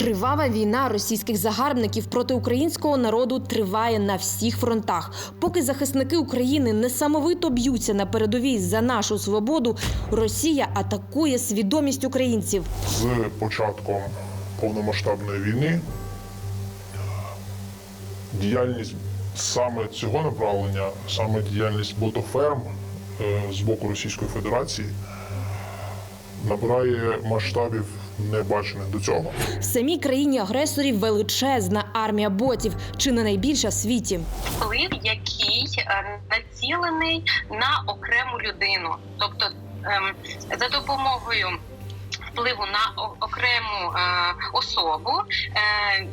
Кривава війна російських загарбників проти українського народу триває на всіх фронтах. Поки захисники України несамовито б'ються на передовій за нашу свободу, Росія атакує свідомість українців. З початком повномасштабної війни діяльність саме цього направлення, саме діяльність ботоферм е, з боку Російської Федерації набирає масштабів небачених до цього. В самій країні агресорів величезна армія ботів, чи не найбільша в світі. вплив, який е, націлений на окрему людину, тобто ем, за допомогою впливу на окрему е, особу е,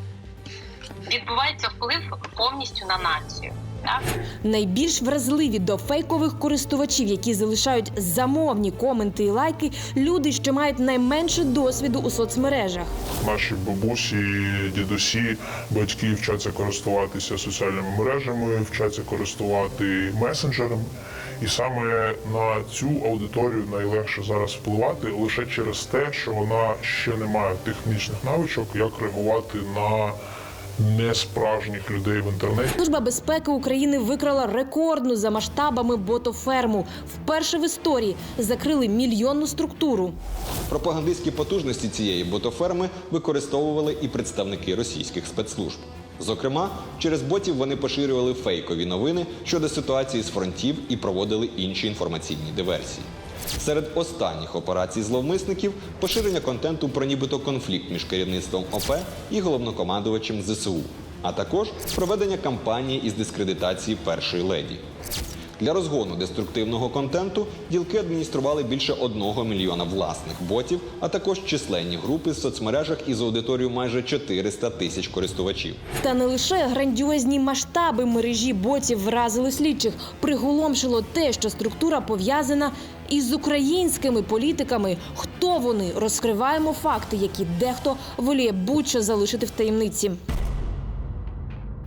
відбувається вплив повністю на націю. Найбільш вразливі до фейкових користувачів, які залишають замовні коменти і лайки, люди, що мають найменше досвіду у соцмережах. Наші бабусі, дідусі, батьки вчаться користуватися соціальними мережами, вчаться користувати месенджерами. І саме на цю аудиторію найлегше зараз впливати лише через те, що вона ще не має технічних навичок, як реагувати на несправжніх людей в інтернеті. Служба безпеки України викрала рекордну за масштабами ботоферму. Вперше в історії закрили мільйонну структуру. Пропагандистські потужності цієї ботоферми використовували і представники російських спецслужб. Зокрема, через ботів вони поширювали фейкові новини щодо ситуації з фронтів і проводили інші інформаційні диверсії. Серед останніх операцій зловмисників поширення контенту про нібито конфлікт між керівництвом ОП і головнокомандувачем ЗСУ, а також проведення кампанії із дискредитації першої леді. Для розгону деструктивного контенту ділки адміністрували більше одного мільйона власних ботів, а також численні групи в соцмережах із аудиторією майже 400 тисяч користувачів. Та не лише грандіозні масштаби мережі ботів вразили слідчих. Приголомшило те, що структура пов'язана із українськими політиками. Хто вони? Розкриваємо факти, які дехто воліє будь-що залишити в таємниці.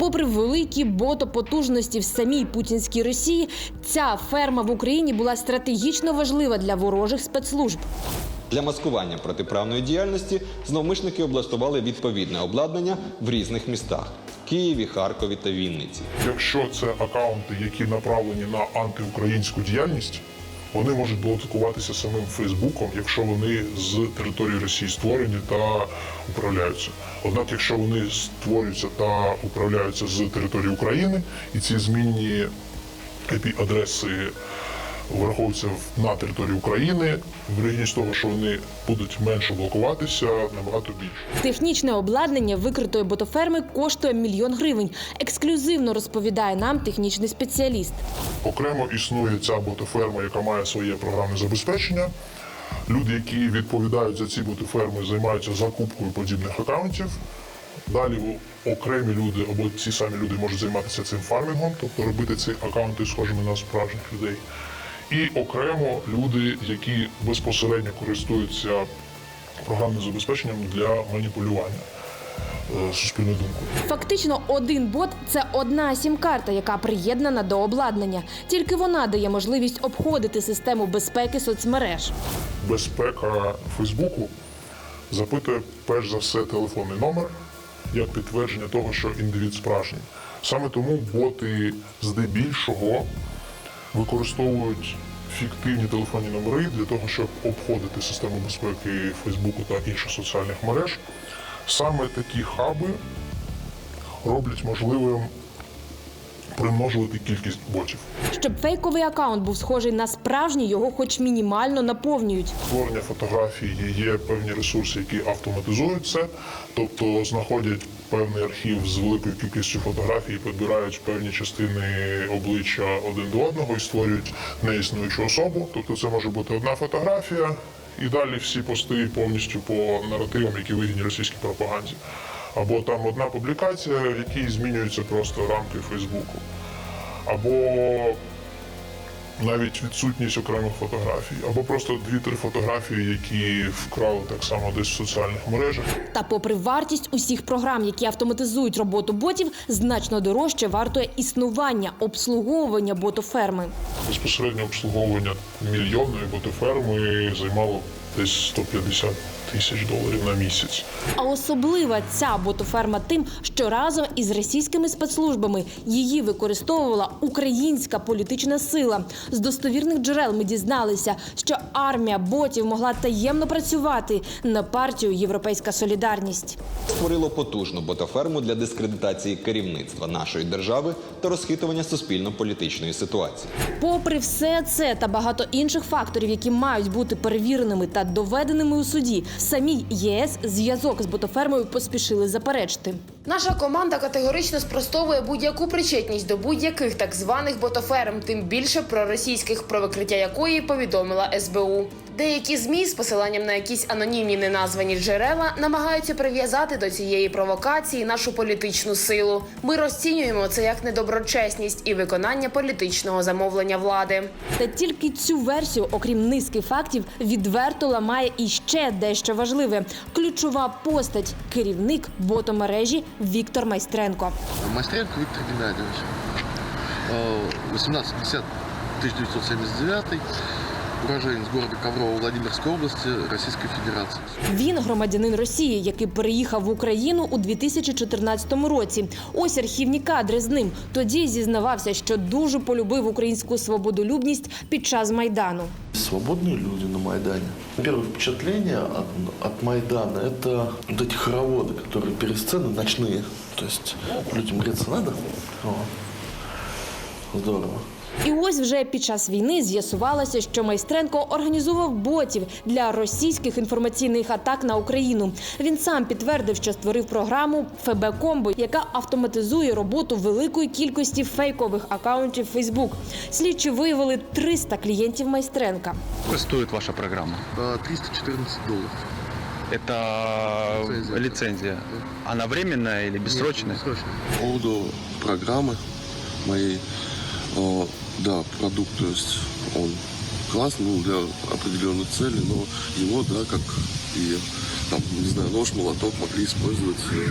Попри великі ботопотужності в самій путінській Росії, ця ферма в Україні була стратегічно важлива для ворожих спецслужб. Для маскування протиправної діяльності зловмисники облаштували відповідне обладнання в різних містах Києві, Харкові та Вінниці. Якщо це акаунти, які направлені на антиукраїнську діяльність, вони можуть блокуватися самим Фейсбуком, якщо вони з території Росії створені та управляються. Однак, якщо вони створюються та управляються з території України, і ці змінні IP-адреси враховуються в- на території України, вірогідність того, що вони будуть менше блокуватися, набагато більше. Технічне обладнання викритої ботоферми коштує мільйон гривень. Ексклюзивно розповідає нам технічний спеціаліст. Окремо існує ця ботоферма, яка має своє програмне забезпечення. Люди, які відповідають за ці ботоферми, займаються закупкою подібних акаунтів. Далі окремі люди або ці самі люди можуть займатися цим фармінгом, тобто робити ці акаунти схожими на справжніх людей. І окремо люди, які безпосередньо користуються програмним забезпеченням для маніпулювання е, суспільною думкою. Фактично, один бот це одна сім-карта, яка приєднана до обладнання. Тільки вона дає можливість обходити систему безпеки соцмереж. безпека Фейсбуку запитує перш за все телефонний номер як підтвердження того, що індивід справжній. Саме тому боти здебільшого використовують фіктивні телефонні номери для того, щоб обходити систему безпеки Фейсбуку та інших соціальних мереж. Саме такі хаби роблять можливим примножувати кількість ботів. Щоб фейковий акаунт був схожий на справжній, його хоч мінімально наповнюють. Створення фотографії є певні ресурси, які автоматизують це, тобто знаходять певний архів з великою кількістю фотографій, підбирають певні частини обличчя один до одного і створюють неіснуючу особу. Тобто це може бути одна фотографія, і далі всі пости повністю по наративам, які вигідні російській пропаганді. Або там одна публікація, в якій змінюються просто рамки Фейсбуку. Або навіть відсутність окремих фотографій, або просто дві-три фотографії, які вкрали так само десь в соціальних мережах. Та, попри вартість усіх програм, які автоматизують роботу ботів, значно дорожче вартує існування, обслуговування ботоферми. Безпосередньо обслуговування мільйонної ботоферми займало десь 150 тисяч доларів на місяць. А особлива ця ботоферма тим, що разом із російськими спецслужбами її використовувала українська політична сила. З достовірних джерел ми дізналися, що армія ботів могла таємно працювати на партію Європейська Солідарність. Створило потужну ботоферму для дискредитації керівництва нашої держави та розхитування суспільно-політичної ситуації. Попри все це та багато інших факторів, які мають бути перевіреними та доведеними у суді, самій ЄС зв'язок з ботофермою поспішили заперечити. Наша команда категорично спростовує будь-яку причетність до будь-яких так званих ботоферм, тим більше про російських, про викриття якої повідомила СБУ. Деякі змі з посиланням на якісь анонімні неназвані джерела намагаються прив'язати до цієї провокації нашу політичну силу. Ми розцінюємо це як недоброчесність і виконання політичного замовлення влади. Та тільки цю версію, окрім низки фактів, відверто ламає і ще дещо важливе: ключова постать керівник ботомережі Віктор Майстренко. Майстренко Виктор Геннадьевич. Э, 1850 1979 уроженец города Коврово Владимирской области Российской Федерации. Він громадянин Росії, який переїхав в Україну у 2014 році. Ось архівні кадри з ним. Тоді зізнавався, що дуже полюбив українську свободолюбність під час майдану. Свободные люди на Майдане. Первое впечатление от, от Майдана – это вот эти хороводы, которые перед сценой ночные. То есть людям греться надо. О, здорово. І ось вже під час війни з'ясувалося, що Майстренко організував ботів для російських інформаційних атак на Україну. Він сам підтвердив, що створив програму ФБ Комбо, яка автоматизує роботу великої кількості фейкових акаунтів Facebook. Слідчі виявили 300 клієнтів Майстренка. Сколько стоит ваша программа? Э, 314 долларов. Это Лицензия. лицензия. Она временная или бессрочная? Нет, бессрочная. По поводу программы моей, э, да, продукт, то есть он классный был для определенной цели, но его, да, как и там, не знаю, нож, молоток могли использовать, э,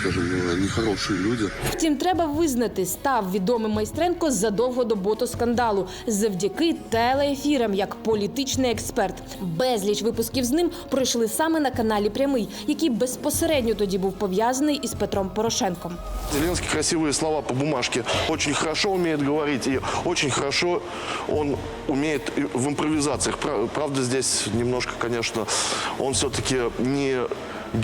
скажем, э, нехорошие люди. Втім, треба визнати, став відомим Майстренко задовго до ботоскандалу завдяки телеефірам як політичний експерт. Безліч випусків з ним пройшли саме на каналі Прямий, який безпосередньо тоді був пов'язаний із Петром Порошенком. Зеленский красивые слова по бумажке очень хорошо умеет говорить и очень хорошо он умеет и в импровизациях. Пра- Правда, здесь немножко, конечно, он все-таки не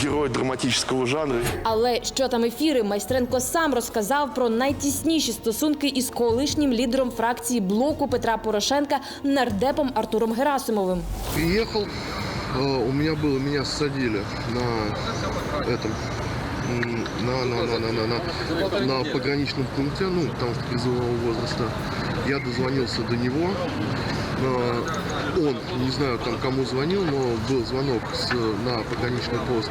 герой драматического жанра. Але що там ефіри, Майстренко сам розказав про найтісніші стосунки із колишнім лідером фракції блоку Петра Порошенка нардепом Артуром Герасимовим. Приехал, э, у меня было, меня ссадили на этом, м, на, на, на, на, на, на, на пограничном пункте, ну, потому что призывного возраста. Я дозвонился до него. Он, не знаю, там кому звонил, но был звонок с, на пограничный пост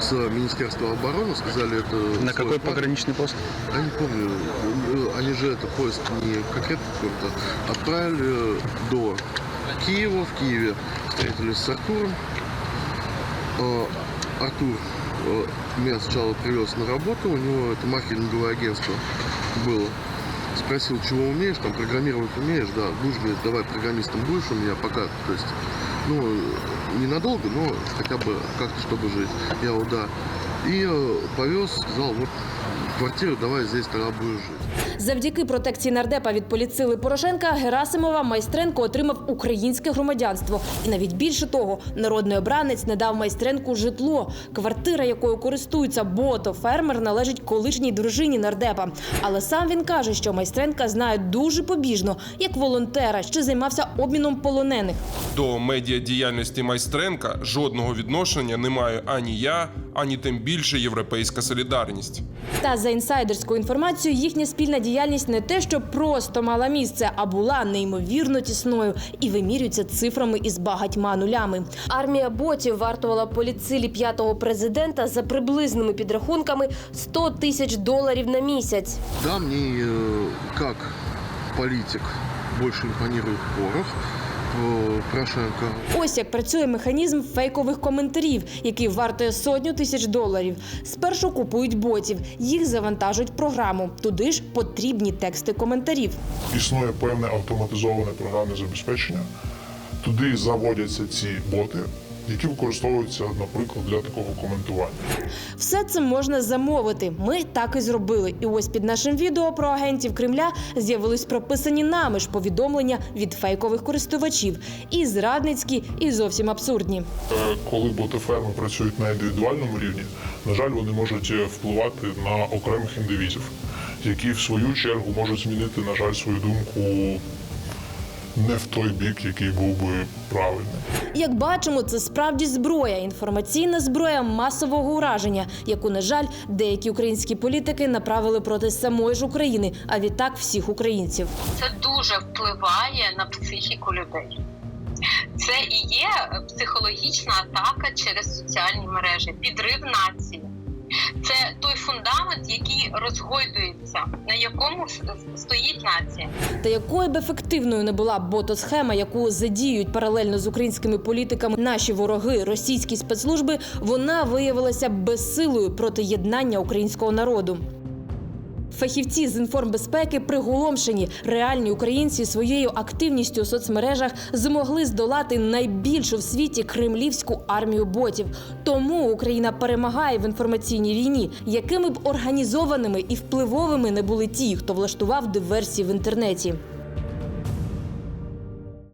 с Министерства обороны, сказали это... На какой факт. пограничный пост? Я не помню, они же это поезд не конкретно какой-то отправили до Киева. В Киеве встретились с Артуром. Э, Артур э, меня сначала привез на работу, у него это маркетинговое агентство было. Спросил, чего умеешь, там программировать умеешь, да, будешь, говорит, давай программистом будешь у меня пока, то есть, ну, ненадолго, но хотя бы как-то, чтобы жить. Я его, да. И э, повез, сказал, вот квартиру давай здесь тогда будешь жить. Завдяки протекції нардепа від поліцили Порошенка Герасимова Майстренко отримав українське громадянство. І навіть більше того, народний обранець не дав Майстренку житло. Квартира, якою користується бото фермер, належить колишній дружині нардепа. Але сам він каже, що Майстренка знає дуже побіжно, як волонтера, що займався обміном полонених. До медіадіяльності Майстренка жодного відношення не маю ані я, ані тим більше Європейська солідарність. Та за інсайдерською інформацією, їхня спільна діяльність не те, що просто мала місце, а була неймовірно тісною і вимірюється цифрами із багатьма нулями. Армія ботів вартувала поліцилі п'ятого президента за приблизними підрахунками 100 тисяч доларів на місяць. Да, мне э, как политик больше импонирует Порох, э, Порошенко. Ось як працює механізм фейкових коментарів, який вартує сотню тисяч доларів. Спершу купують ботів, їх завантажують в програму. Туди ж потрібні тексти коментарів. Існує певне автоматизоване програмне забезпечення. Туди заводяться ці боти, які використовуються, наприклад, для такого коментування. Все це можна замовити. Ми так і зробили. І ось під нашим відео про агентів Кремля з'явились прописані нами ж повідомлення від фейкових користувачів. І зрадницькі, і зовсім абсурдні. Коли ботоферми працюють на індивідуальному рівні, на жаль, вони можуть е, впливати на окремих індивідів, які в свою чергу можуть змінити, на жаль, свою думку не в той бік, який був би правильним. Як бачимо, це справді зброя, інформаційна зброя масового ураження, яку, на жаль, деякі українські політики направили проти самої ж України, а відтак всіх українців. Це дуже впливає на психіку людей. Це і є психологічна атака через соціальні мережі, підрив нації. Це той фундамент, який розгойдується, на якому стоїть нація. Та якою б ефективною не була ботосхема, яку задіють паралельно з українськими політиками наші вороги, російські спецслужби, вона виявилася безсилою проти єднання українського народу. Фахівці з інформбезпеки приголомшені. Реальні українці своєю активністю у соцмережах змогли здолати найбільшу в світі кремлівську армію ботів. Тому Україна перемагає в інформаційній війні, якими б організованими і впливовими не були ті, хто влаштував диверсії в інтернеті.